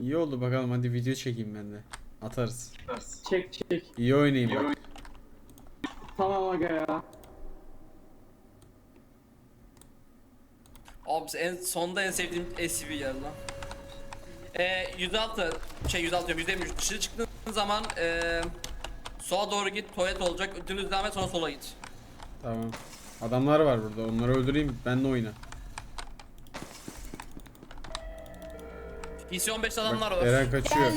İyi oldu bakalım hadi video çekeyim ben de. Atarız. Çek çek. İyi oynayayım bak. Tamam aga ya. Abi en sonda en sevdiğim SUV geldi lan. Ee, 106 şey 106 diyorum 123 dışarı çıktığın zaman ee, sola doğru git tuvalet olacak dümdüz devam et sonra sola git. Tamam. Adamlar var burada. Onları öldüreyim. Ben de oyna. PC 15 adamlar var. Eren kaçıyor.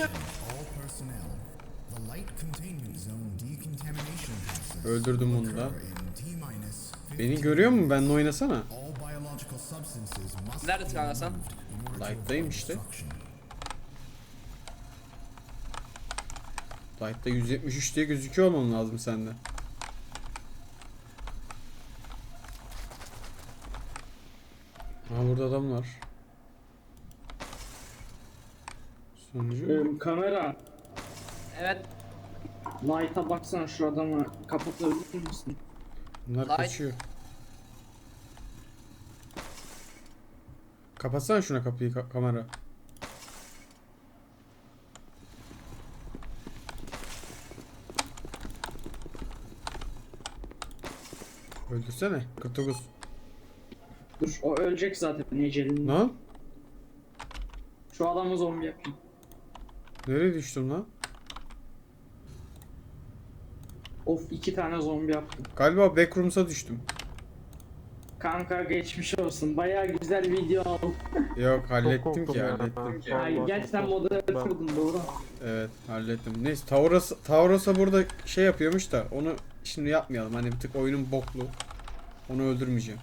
Öldürdüm bunu da. Beni görüyor mu? Benle oynasana. Be kanka sen? Light'tayım işte. Light'ta 173 diye gözüküyor olmam lazım sende. Ha burada adam var. Sonucu. Ee, kamera. Evet Light'a baksana şu adamı kapatabilir misin? Bunlar Light. kaçıyor. Kapatsana şuna kapıyı ka- kamera. Öldürsene. 49. Dur o ölecek zaten Necel'in. Lan? Şu adamı zombi yapayım. Nereye düştüm lan? Of iki tane zombi yaptım. Galiba backrooms'a düştüm. Kanka geçmiş olsun. Baya güzel video aldım. Yok hallettim ki hallettim. Ay, gerçekten moderatördün doğru. Evet hallettim. Neyse Tauros, Tauros'a burada şey yapıyormuş da onu şimdi yapmayalım. Hani bir tık oyunun boklu. Onu öldürmeyeceğim.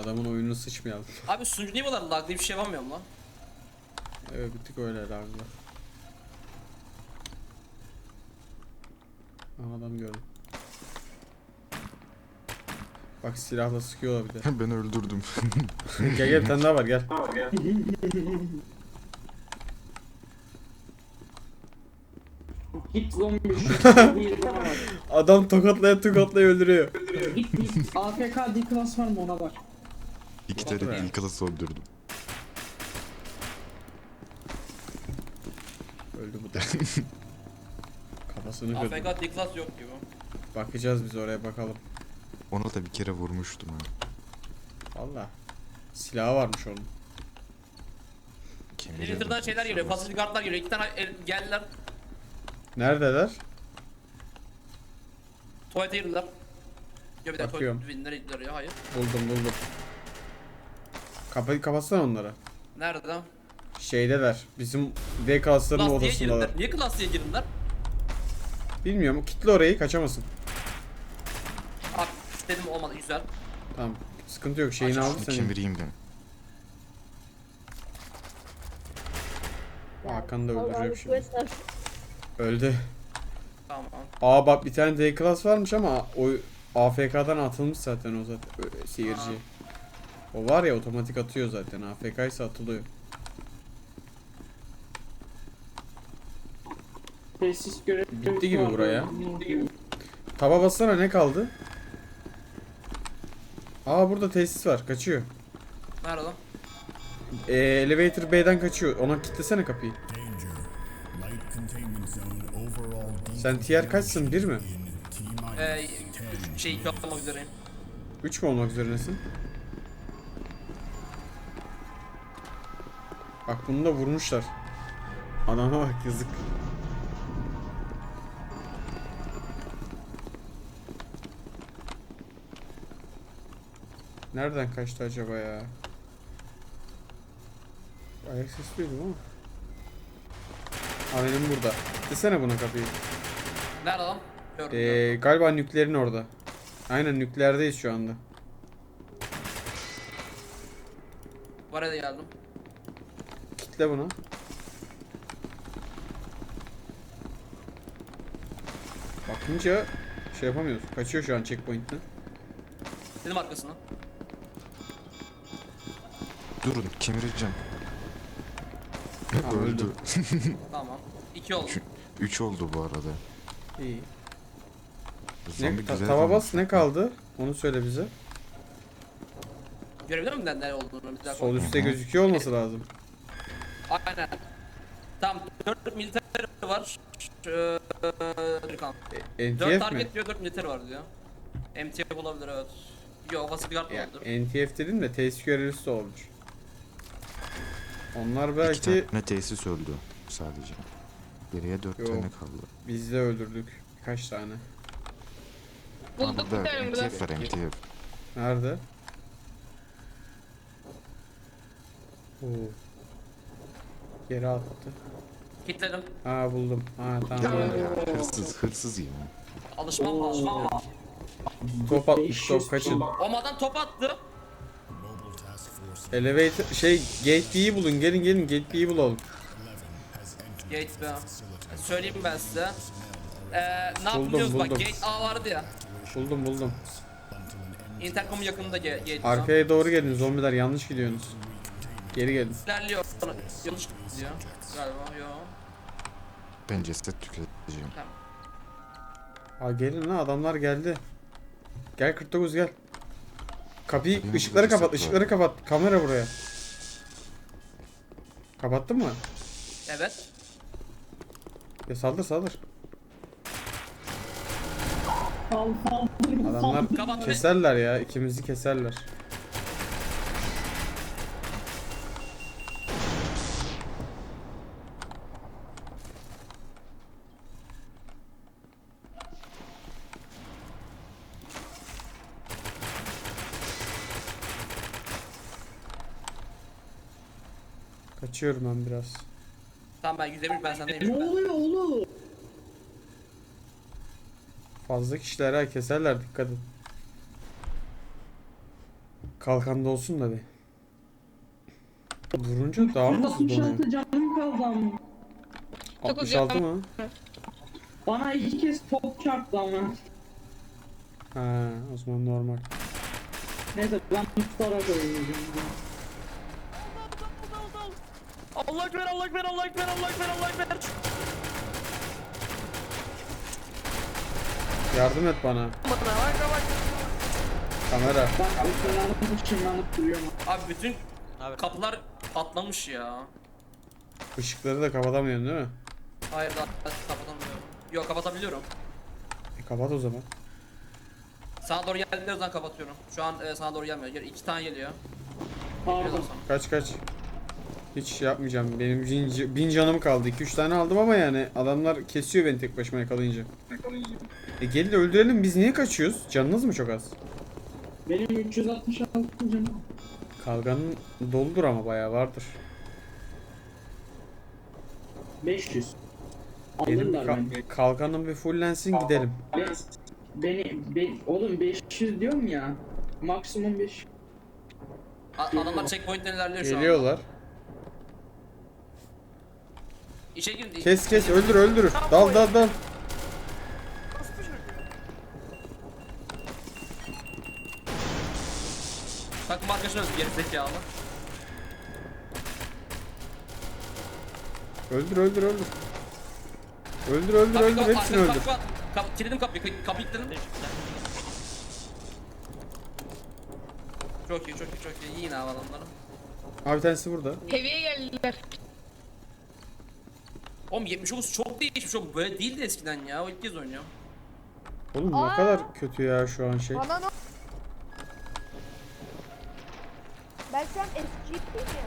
Adamın oyununu sıçmayalım. abi sunucu niye bu kadar lag diye bir şey yapamıyorum lan. Evet bir tık öyle herhalde. Aha, adam gördüm. Bak silahla sıkıyorlar bir de. ben öldürdüm. gel gel bir tane daha var gel. Git zombi. Adam tokatlaya tokatlaya öldürüyor. Git git. AFK var mı ona bak. Be. tane ilkası öldürdüm. Öldü bu da. Kafasını kırdı. AFK D-Class yok gibi. Bakacağız biz oraya bakalım. Ona da bir kere vurmuştum ha. Valla. Silahı varmış onun. Twitter'dan şeyler geliyor, facility kartlar geliyor. İki tane el- geldiler, Neredeler? tuvalete girdiler. Yok bir dakika, Bakıyorum. tuvalet nereye gittiler ya? Hayır. Buldum buldum. Kapıyı kapatsana onlara. Nerede? Şeydeler. Bizim D klaslarının diye odasındalar. girdiler. Niye Class diye girdiler? Bilmiyorum. Kitle orayı kaçamasın. Abi istedim olmadı, güzel. Tamam. Sıkıntı yok. Şeyini aldı Şunu senin. kemireyim ben. Hakan da öldürecek şimdi. Öldü. Tamam. Aa bak bir tane D class varmış ama o AFK'dan atılmış zaten o zaten ö- seyirci. O var ya otomatik atıyor zaten. AFK ise atılıyor. Tesis görevi. Bitti gibi buraya. Taba bassana ne kaldı? Aa burada tesis var. Kaçıyor. Nerede lan? Ee, elevator B'den kaçıyor. Ona kilitlesene kapıyı. Sen tier kaçsın? Bir mi? Ee, 10. şey yapmak üzereyim. 3 mü olmak üzeresin? Bak bunu da vurmuşlar. Adama bak yazık. Nereden kaçtı acaba ya? Ayak sesi duydum ama. Benim burada. Desene buna kapıyı. Nerede lan? Gördüm. Ee, gördüm. galiba nükleerin orada. Aynen nükleerdeyiz şu anda. Buraya da geldim. Kitle bunu. Bakınca şey yapamıyoruz. Kaçıyor şu an checkpoint'ten. Dedim arkasına. Durun kemireceğim. Ha, öldü. Öldü. Tamam. İki oldu. Şu- Üç oldu bu arada. İyi. Zombi Ne, ta- güzel tava bas ne kaldı? Onu söyle bize. Görebilir miyim ben ne olduğunu? Bir dakika. Sol üstte gözüküyor olması lazım. Aynen. Tamam 4 militer var. Ee, Amerikan. 4 NTF mi? target diyor 4 militer var diyor. MTF olabilir evet. Yok Vasıfgard Ya, olabilir. NTF dedim de tesis görevlisi de olmuş. Onlar belki tane tesis öldü sadece. Geriye dört Yok. tane kaldı. biz de öldürdük. Kaç tane? Bulduk bir tane burada. MTF var MTF. Nerede? Oo. Geri attı. Kitledim. Ha buldum. Ha Ya, tamam. ya hırsız hırsız ya. Alışmam lazım. Top atmış 500 top kaçın. Olmadan top attı. Elevator şey gate B'yi bulun gelin gelin gate B'yi bulalım. 11 has entered Gate B. Söyleyeyim ben size. Ee, ne Buldum, yapıyoruz bak buldum. Gate A vardı ya. Buldum buldum. Intercom'un yakınında Gate. Arkaya doğru gelin zombiler yanlış gidiyorsunuz. Geri gelin. İlerliyor. Yanlış gidiyor. Galiba yo. Ben ceset tüketeceğim. Ha gelin lan adamlar geldi. Gel 49 gel. Kapıyı Benim ışıkları burada kapat ceset ışıkları kapat. Kamera buraya. Kapattın mı? Evet. Ya saldır saldır. Sal sal. Adamlar Kapat be. keserler ya ikimizi keserler. Kaçıyorum ben biraz. Tamam ben %1 ben sendeyim. Ne oluyor oğlum? Fazla kişiler ha keserler dikkat et. Kalkanda olsun da bir. Vurunca daha mı hızlı donuyor? 66 canım kaldı ama. 66 mı? Bana iki kez top çarptı ama. Ha, o zaman normal. Neyse ben tutarak oynayacağım. Allah ekber Allah ekber Allah ekber Allah ekber Allah ekber. Yardım et bana. Kamera. Bak ışınlanıp ışınlanıp duruyorum. Abi bütün kapılar patlamış ya. Işıkları da kapatamıyorsun değil mi? Hayır daha kapatamıyorum. Yok kapatabiliyorum. E, kapat o zaman. Sana doğru geldikleri zaman kapatıyorum. Şu an e, sana doğru gelmiyor. Gel- İki tane geliyor. Pardon. Kaç kaç. Hiç şey yapmayacağım. Benim bin, bin canım kaldı. 2-3 tane aldım ama yani adamlar kesiyor beni tek başıma yakalayınca. E gelin öldürelim biz niye kaçıyoruz? Canınız mı çok az? Benim 366 canım. Kalganın doludur ama bayağı vardır. 500. Benim Alırlar ka- beni. kalkanım bir fullensin gidelim. Ben- Beni, ben, oğlum 500 diyorum ya. Maksimum 5. A- adamlar checkpoint'ten ilerliyor şu an. Geliyorlar. İşe girin. Kes kes öldür öldür. Dal dal dal. Takım arkadaşına öldü geri zekalı. Öldür öldür öldür. Öldür öldür Kapıyı öldür kapat, hepsini öldür. kapı kapat. Kap, kilitledim kapıyı, kapıyı, kapıyı kilitledim. Çok iyi, çok iyi, çok iyi. Yine abi adamları. Abi bir tanesi burada. Heavy'ye geldiler. Oğlum 79 çok değişmiş oğlum. Böyle değildi eskiden ya. O ilk kez oynuyor. Oğlum ne Aa. kadar kötü ya şu an şey. Bana ne? Ben şu an SGP miyim?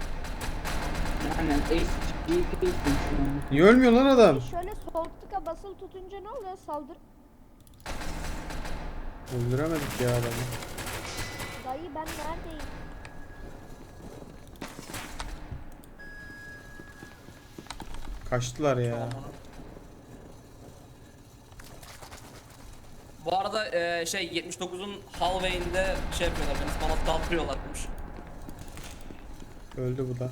Yani SGP şu an. Niye ölmüyor lan adam? Şöyle sol tıka basılı tutunca ne oluyor? Saldır. Öldüremedik ya adamı. Dayı ben neredeyim? Kaçtılar ya. Bu arada eee şey 79'un hallway'inde şey yapıyorlar. Beni bana daldırıyorlarmış. Öldü bu da.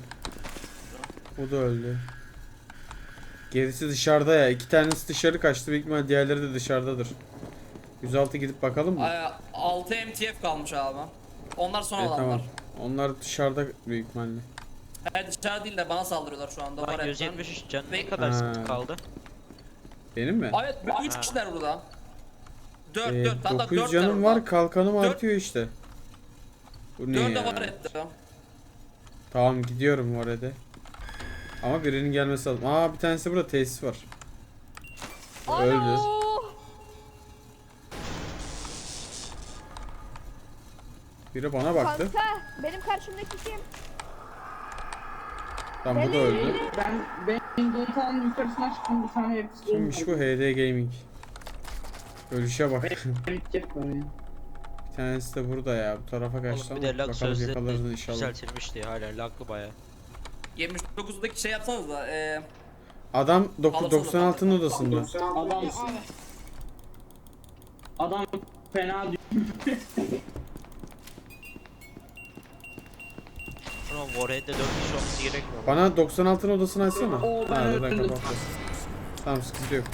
Bu da öldü. Gerisi dışarıda ya. İki tanesi dışarı kaçtı. Büyük ihtimal diğerleri de dışarıdadır. 106 gidip bakalım mı? Eee 6 MTF kalmış abi. Onlar son E, olanlar. tamam. Onlar dışarıda büyük ihtimalle. Dışarı değil de bana saldırıyorlar şu anda. Var Lan hepten. 173 canı ne kadar Ha. sıkıntı kaldı? Benim mi? Evet 3 kişiler burada. 4 Ee, 4 hatta 900 4 canım var. Kalkanım Dört- artıyor işte. Bu ne Dörde ya? var etti. Tamam gidiyorum orada. Ama birinin gelmesi lazım. Aa bir tanesi burada tesis var. Öldü. Biri bana baktı. Kanka benim karşımdaki kim? Tamam bu da öldü. Ben benim Dota'nın yukarısına çıktım bir tane hepsi. Kimmiş bu? HD Gaming. Ölüşe bak. Bir tanesi de burada ya. Bu tarafa kaçtı ama bir de lag bakalım yakalarız inşallah. düzeltilmişti hala laglı baya. 79'daki şey yapsanız da eee Adam dok- Alırsana 96'nın odasında. Adam Adam fena Ulan Warhead'de 4 kişi olması gerekmiyor. Bana 96'nın odasını açsana. Oo, ben ha, zaten öldüm. Tamam sıkıntı yok.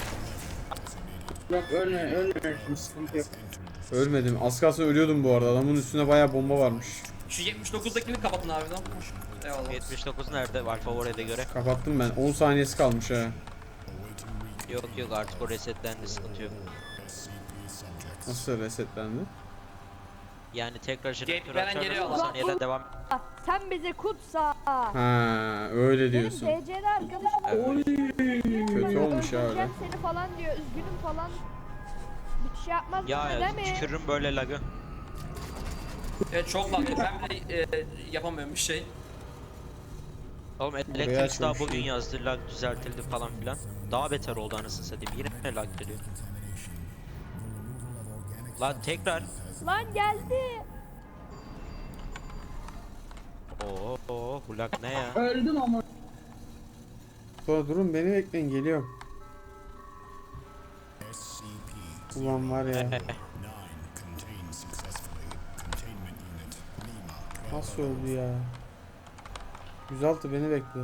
Yok ölme ölme sıkıntı yok. Ölmedim. Az kalsın ölüyordum bu arada. Adamın üstünde bayağı bomba varmış. şu 79'dakini kapatın abi lan. Eyvallah. 79 nerede Alpha Warhead'e göre? Kapattım ben. 10 saniyesi kalmış ha. Yok yok artık o resetlendi sıkıntı yok. Nasıl resetlendi? Yani tekrar jeneratör veren açarlar geliyor 10 lan. saniyeden devam. Sen bizi kutsa. Ha, öyle Benim diyorsun. DC'de arkadaşım. Evet. Kötü olmuş ya öyle. Öldüreceğim seni falan diyor. Üzgünüm falan. Bir şey yapmaz Ya mısın ya değil mi? tükürürüm böyle lagı. Evet çok laglı. Ben bile eee, yapamıyorum bir şey. Oğlum Electrix daha bugün yazdı lag düzeltildi falan filan. Daha beter oldu anasını satayım. Yine lag geliyor. Lan tekrar. Lan geldi. Oo, oo bu lag ne ya? Öldüm ama. Sonra durun beni bekleyin geliyorum. Ulan var ya. 9 contained successfully. Containment unit Lima. Nasıl öldü ya? 106 beni bekle.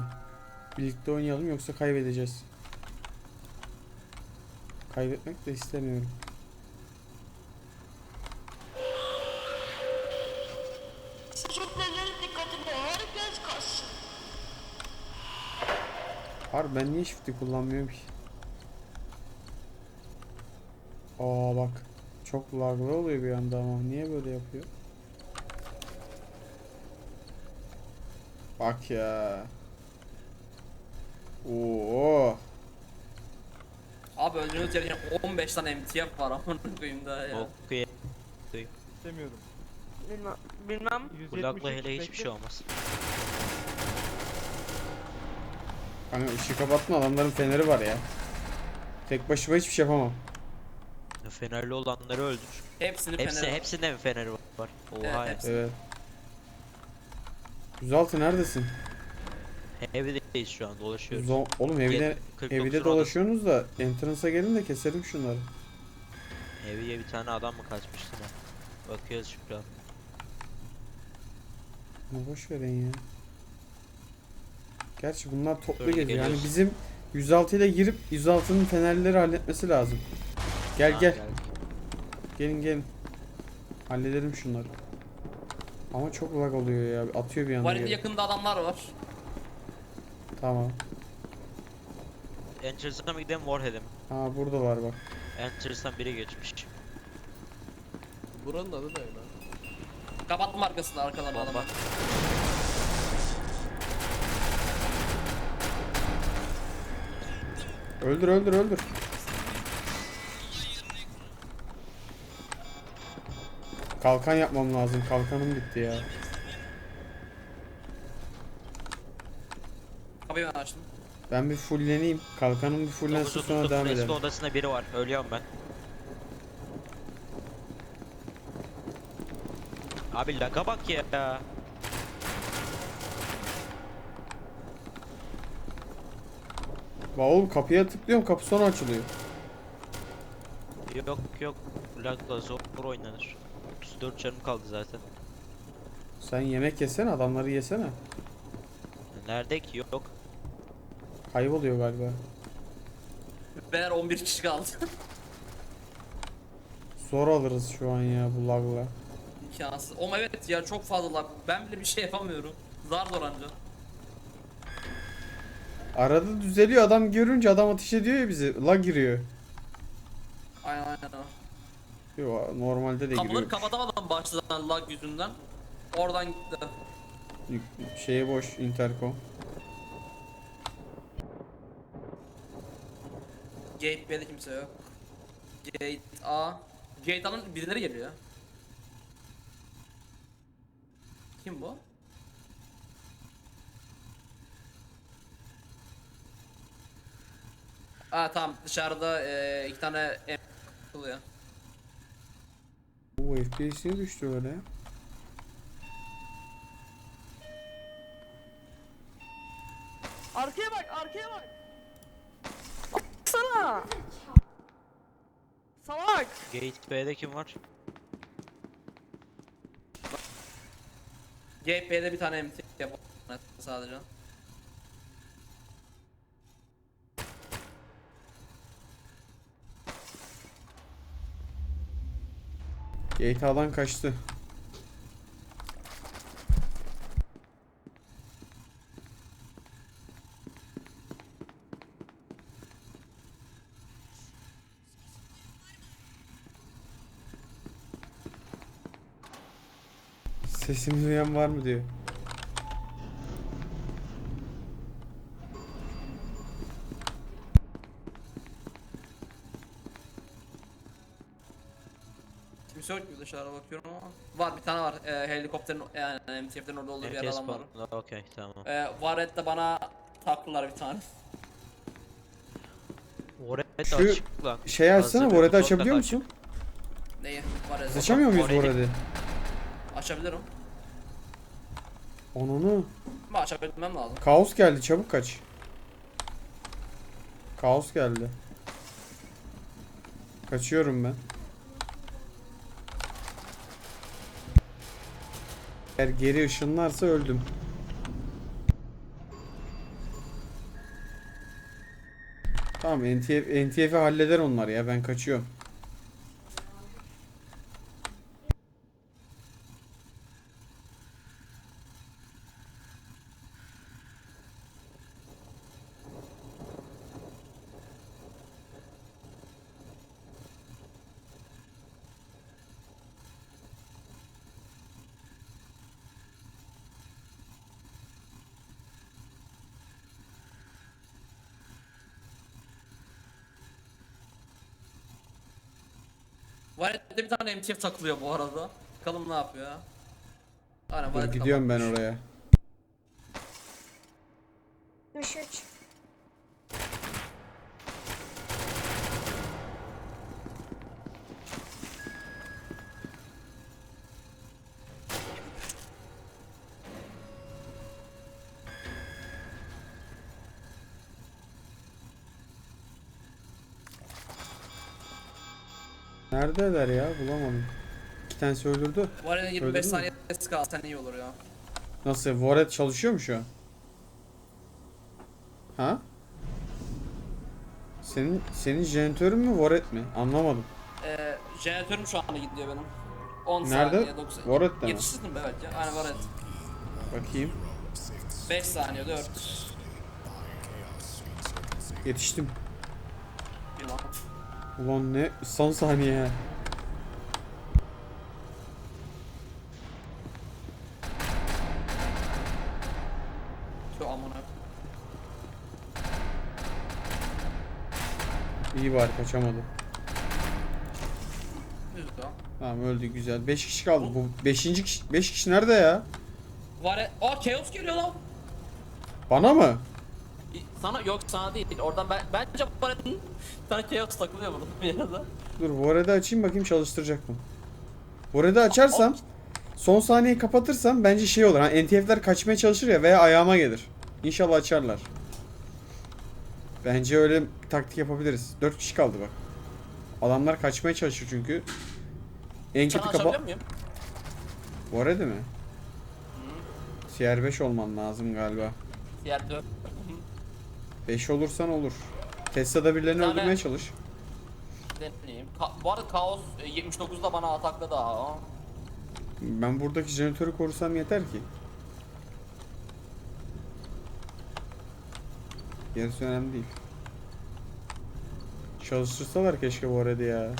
Birlikte oynayalım yoksa kaybedeceğiz. Kaybetmek de istemiyorum. Har ben niye shift'i kullanmıyorum ki? Aa bak. Çok laglı oluyor bir anda ama niye böyle yapıyor? Bak ya. Oo. Abi öldüğünüz yerin 15 tane MTF var amına koyayım da ya. Okuya. Demiyorum. Bilmem. Bilmem. Bu lagla hele hiçbir şey olmaz. Hani ışığı kapatma adamların feneri var ya. Tek başıma hiçbir şey yapamam. Fenerli olanları öldür. Hepsini Hepsi, fener. hepsinde mi feneri var? Oha Evet, ya. Evet. 106 neredesin? Evdeyiz şu an dolaşıyoruz. Zo- Oğlum 49 evde dolaşıyorsunuz da entrance'a gelin de keselim şunları. Eviye bir tane adam mı kaçmıştı ne? Bakıyoruz şu an. Ama boş verin ya. Gerçi bunlar toplu Öyle geziyor. Yani geliyoruz. bizim 106 ile girip 106'nın fenerleri halletmesi lazım. Gel Ha, gel. Gelin gelin. Halledelim şunları. Ama çok lag oluyor ya. Atıyor bir anda. Varil geri. yakında adamlar var. Tamam. Enteresan'a mı gidelim Warhead'e mi? Ha buradalar bak. Enteresan biri geçmiş. Buranın adı ne lan? Kapattım arkasını Bomba. adamı. Öldür öldür öldür. Kalkan yapmam lazım. Kalkanım bitti ya. Kapıyı ben açtım. Ben bir fulleneyim. Kalkanım bir fullensin sonra 939 devam eski edelim. odasında biri var. Ölüyorum ben. Abi laga bak ya. Ba oğlum kapıya tıklıyorum kapı sonra açılıyor. Yok yok. Lagla zor oynanır. 34 canım kaldı zaten. Sen yemek yesene adamları yesene. Nerede ki? Yok. Kayboluyor galiba. Beyler 11 kişi kaldı. Zor alırız şu an ya bu lagla. İmkansız. Oğlum evet ya çok fazla lag. Ben bile bir şey yapamıyorum. Zar zor anca. Arada düzeliyor adam görünce adam ateş ediyor ya bizi. Lag giriyor. Aynen aynen. Yo normalde de Kapıları giriyor. kapatamadım başladan lag yüzünden. Oradan gitti. Yük- Şeye boş intercom. Gate B'de kimse yok. Gate A. Gate A'nın birileri geliyor. Kim bu? Aa tamam dışarıda e, iki tane em kılıyor. Bu FPS'ine düştü öyle ya. Arkaya bak, arkaya bak. Sana. Salak. Gate B'de kim var? Gate B'de bir tane MT yapalım sadece. GTA'dan kaçtı. Sesimi duyan var mı diyor. Dışarı bakıyorum ama. Var bir tane var. E, helikopterin yani MTF'lerin orada olduğu bir yer Herkes alan var. spawn'da. Okey tamam. E, Varet de bana taktılar bir tane. Orada Şu açık lan. Şey açsana, Hazır Vored'i açabiliyor musun? Neyi? Varet. Biz açamıyor muyuz Vored'i- Vored'i? Açabilirim. Onunu. Ama açabilmem lazım. Kaos geldi çabuk kaç. Kaos geldi. Kaçıyorum ben. Eğer geri ışınlarsa öldüm. Tamam NTF, NTF'i halleder onlar ya ben kaçıyorum. Varet'te bir tane MTF takılıyor bu arada. Bakalım ne yapıyor ya. Aynen Dur gidiyorum ben oraya. Neredeler ya bulamadım. İki tanesi öldürdü. Varet'in 25 Öldürdün mü? saniyesi kalsa iyi olur ya. Nasıl? Vored çalışıyor mu şu an? Ha? Senin senin jeneratörün mü Vored mi? Anlamadım. Ee, jeneratörüm şu anda gidiyor benim. 10 Nerede? saniye 9 Vored'de mi? Yetiştirdim be belki. Aynen Varet. Bakayım. 5 saniye 4. Yetiştim. Ulan ne son saniye. Tüh amına. İyi var kaçamadı. Ya. Tamam öldü güzel. 5 kişi kaldı. Bu 5. kişi 5 kişi nerede ya? Varet. Aa Chaos geliyor lan. Bana mı? Sana yok sana değil. Oradan ben bence Varet'in bir tane Chaos takılıyor burada bir yerde. Dur Vored'i açayım bakayım çalıştıracak mı? Vored'i açarsam son saniyeyi kapatırsam bence şey olur. Hani NTF'ler kaçmaya çalışır ya veya ayağıma gelir. İnşallah açarlar. Bence öyle taktik yapabiliriz. 4 kişi kaldı bak. Adamlar kaçmaya çalışır çünkü. En kötü kapa... Vored'i mi? CR5 olman lazım galiba. Diğer dört. 5 olursan olur. Tesla'da birilerini Bir tane- öldürmeye çalış. Deneyeyim. Ka- bu arada Kaos e, 79'da bana atakladı ha. Ben buradaki jeneratörü korusam yeter ki. Gerisi önemli değil. Çalıştırsalar keşke bu arada ya.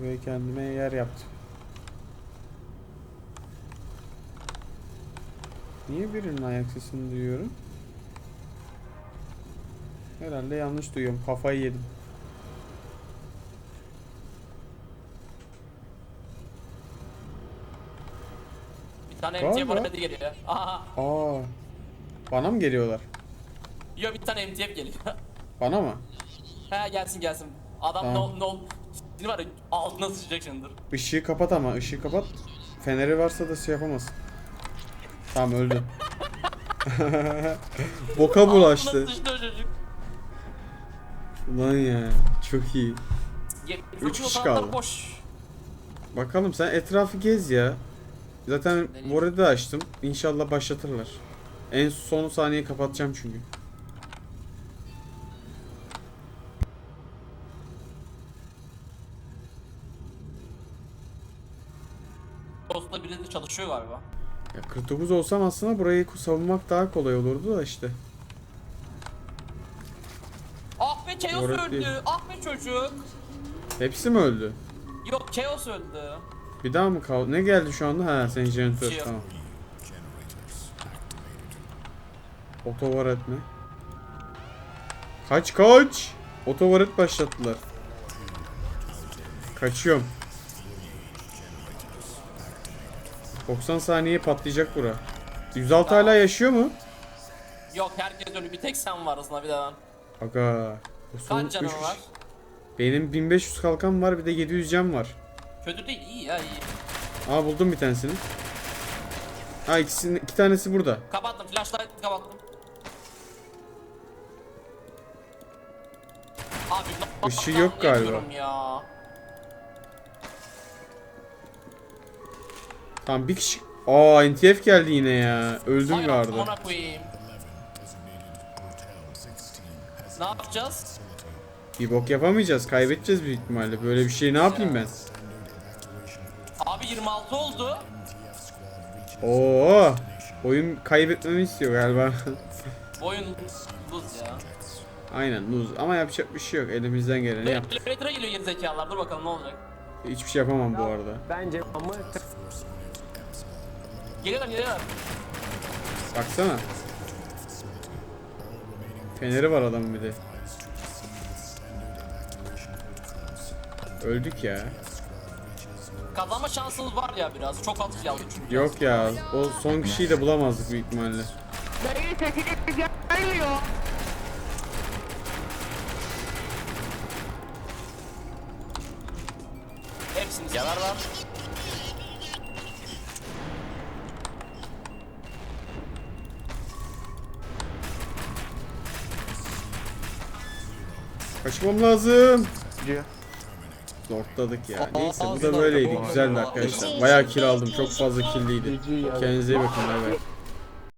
Buraya kendime yer yaptım. Niye birinin ayak sesini duyuyorum? Herhalde yanlış duyuyorum. Kafayı yedim. Bir tane Galiba. MTF hareketi geliyor. Aha. Aa. Bana mı geliyorlar? Yo bir tane MTF geliyor. Bana mı? He gelsin gelsin. Adam Tamam. no no Şimdi var ya altına sıçacak şimdidir. Işığı kapat ama ışığı kapat. Feneri varsa da şey yapamaz. Tamam öldü. Boka bulaştı. Altına sıçtı o çocuk. Ulan ya çok iyi. Ye- Üç kişi kaldı. Boş. Bakalım sen etrafı gez ya. Zaten Vored'i açtım. İnşallah başlatırlar. En son saniye kapatacağım çünkü. Çalışıyor galiba. Ya 49 olsam aslında burayı savunmak daha kolay olurdu da işte. Ah be Chaos Doğru öldü. değil. Ah be çocuk. Hepsi mi öldü? Yok Chaos öldü. Bir daha mı kaldı? Ne geldi şu anda? Ha senin jeneratör Şey tamam. Otovaret mi? Kaç kaç! Otovaret başlattılar. Kaçıyorum. 90 saniye patlayacak bura. 106 hala yaşıyor mu? Yok herkes ölü. Bir tek sen varsın bir ben. Aga. Son Kaç canın üç- var? Benim 1500 kalkan var bir de 700 cam var. Kötü değil iyi ya iyi. Aa buldum bir tanesini. Ha ikisini, iki tanesi burada. Kapattım flashlight kapattım. Abi Işığı yok galiba. yapıyorum Ya. Tamam bir kişi... Aa NTF geldi yine ya. Öldüm koyayım. Ne yapacağız? Bir bok yapamayacağız. Kaybedeceğiz büyük ihtimalle. Böyle bir şey ne yapayım ben? Abi 26 oldu. Oo. Oyun kaybetmemi istiyor galiba. Oyun lose ya. Aynen lose. Ama yapacak bir şey yok. Elimizden geleni yap. Elevator'a geliyor zekalar. Dur bakalım ne olacak. Hiçbir şey yapamam bu arada. Bence ama Geliyorlar geliyorlar. Baksana. Feneri var adamın bir de. Öldük ya. Kazanma şansımız var ya biraz. Çok yazdı çünkü. Yok ya. O son kişiyi de bulamazdık büyük ihtimalle. Dayı sesini. Kaçmam lazım. Zortladık ya. Neyse bu da böyleydi. Güzeldi arkadaşlar. Bayağı kill aldım. Çok fazla killliydi. Kendinize iyi bakın. Bay bay.